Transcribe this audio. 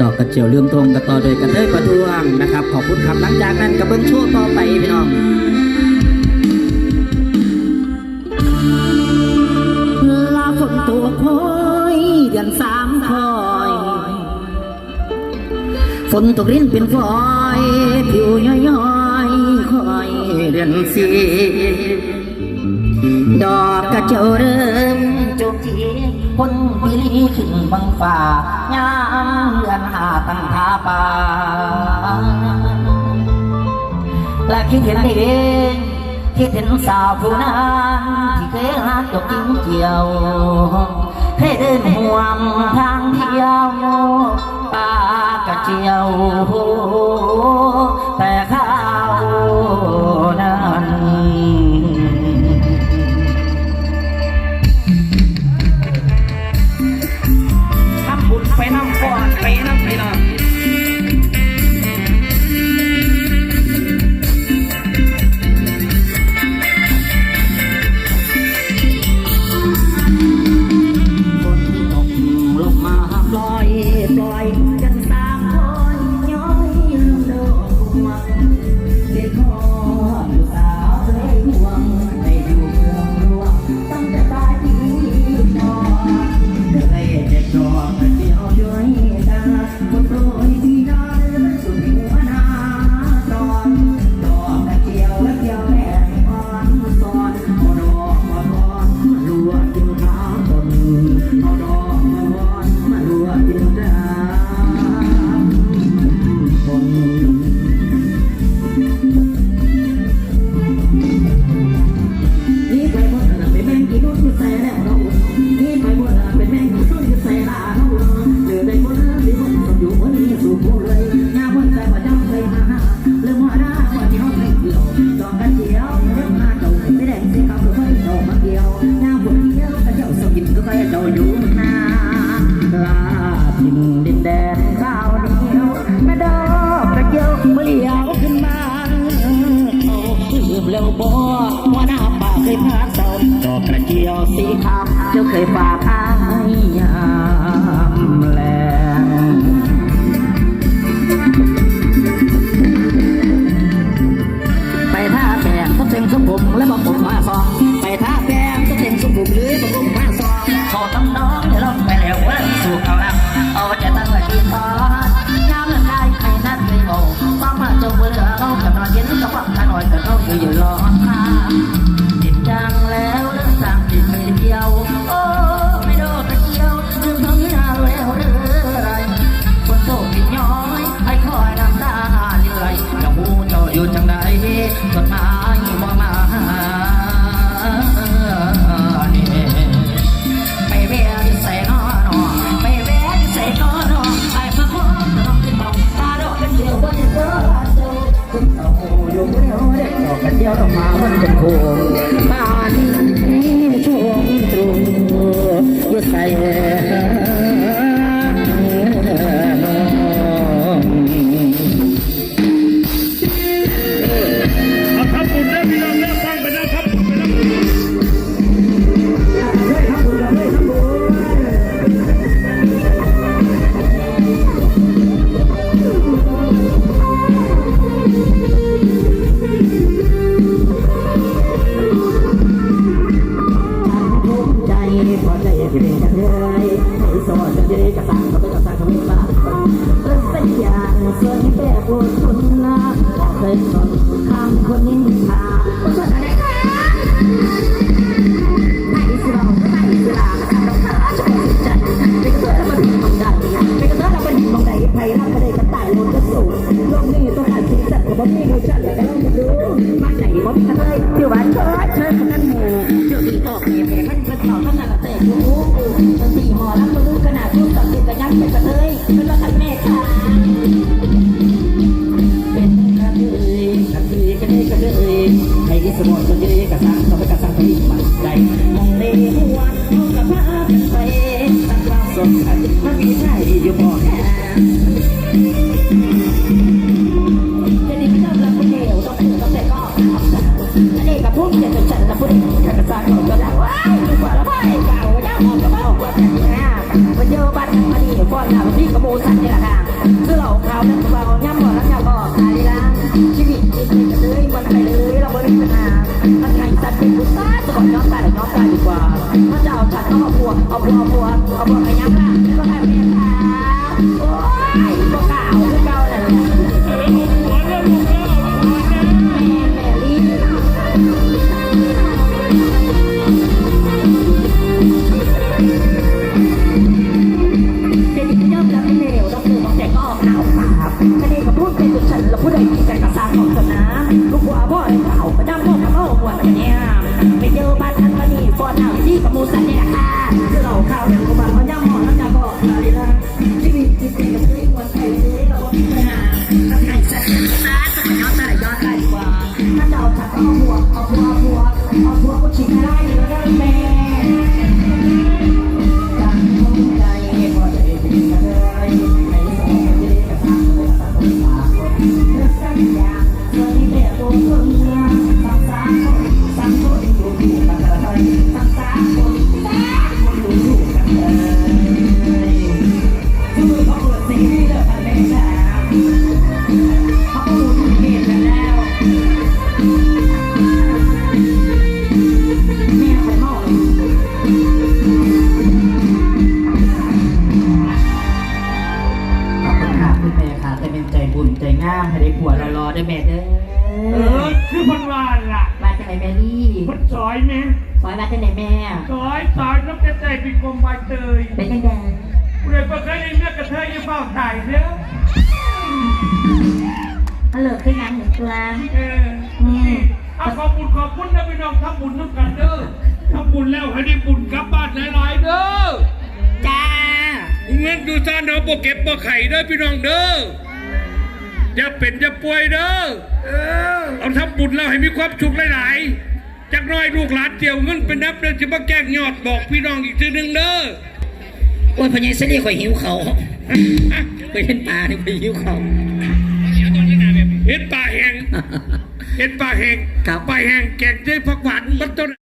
ดอกกระเจียวเลื่อมทงกระต่อโดยกระเทยประทวงนะครับ ขอบคุณครับหลังจากนั้นกระเบื้องชั่วต่อไปพี่น้องลาฝนตัวคอยเดือนสามคอยฝนตกริ้นเป็นฝอยผิวย้อยๆคอยเดือนสี่ดอกกระเจียวเริ่มจบที่คนพิลีขึ้นบังฟ้า ยามเงือนหาตั้งทาปาและคิดเห็นเองคิดเห็นสาวผู้นั้นที่เคยรักตบกิ้งเกี่ยวให้เดินห่วมทางเที่ยวปากกระเจียวแต่ข้าว 回他们 กระเจียวสีขาวเจ้าเคยฝากอายยามแลงไปท่าแปงก็เต็งสุบุกและบอกผมมาสองไปท่าแปงก็เต็งสุบุกหรือบอกผมมาสองอต้องน้องเดี๋ยวลงไปแล้วว่าสู่เขาแล้วเอาจะตั้งไว้ที่ตอนน้ำเลือได้ใครนัดไม่บอกต้องมาจมเบื่อเรากับนอนเย็นกับความทานอ่อยแต่เราอยู่อยู่รอมา จดหมายบ่มาไปเวียนส่นอนไปเวียนส่นอนไปมาขอน้องเป็นบอกตาดอกเป็นเดียววันเดียวคุณเอาอยู่เดียวเด็กดอกันเดียวดอมาวันเป็นคมบ้านนี้ช่วงตรงอยู่ใส่ สัตว์เป็นผู้ตายจะบอกย้อนตายหรือย้อนตายดีกว่า ถ้าจะเอาฉันต้องเอาผัวเอาผัวเอาผัวเอาผัวไปย้ำละก็ไไปเจอบ้านทันมานี่ฟอนหน้าที่กับมูสันเนี่ย อยซอยน้ำกระใจเป็นกลมใบเตยเป็นยังไงกูเลยประกาศเนื้อกระเทยยังเฝ้าถ่ายเนื้อฮัลโหลขึ้นนังหนึ่งตัวเออเอาขอบคุณขอบคุณนะพี่น้องทำบุญน้ำกันเด้อทำบุญแล้วให้ได้บุญกลับบ้านหลายๆเด้อจ้าเงินดูซ่านเอาบ่เก็บบ่ไข่เด้อพี่น้องเด้ออย่าเป็นอย่าป่วยเด้อเอาทำบุญแล้วให้มีความสุขหลายๆ จักหน้อยลูกหลานเจียวเงินเป็นนับเดือนจะมาแกล้งยอดบอกพี่น้องอีกทีหนึงเด้อโอ้ยพญายเสนีข่อยหิวเขาไปเห็นปลาเนี่ยข่อยหิวเขาเห็ดป่าแห้งเห็ดป่าแห้งครับป่าแห้งแกงด้วยผักหวานมันต้น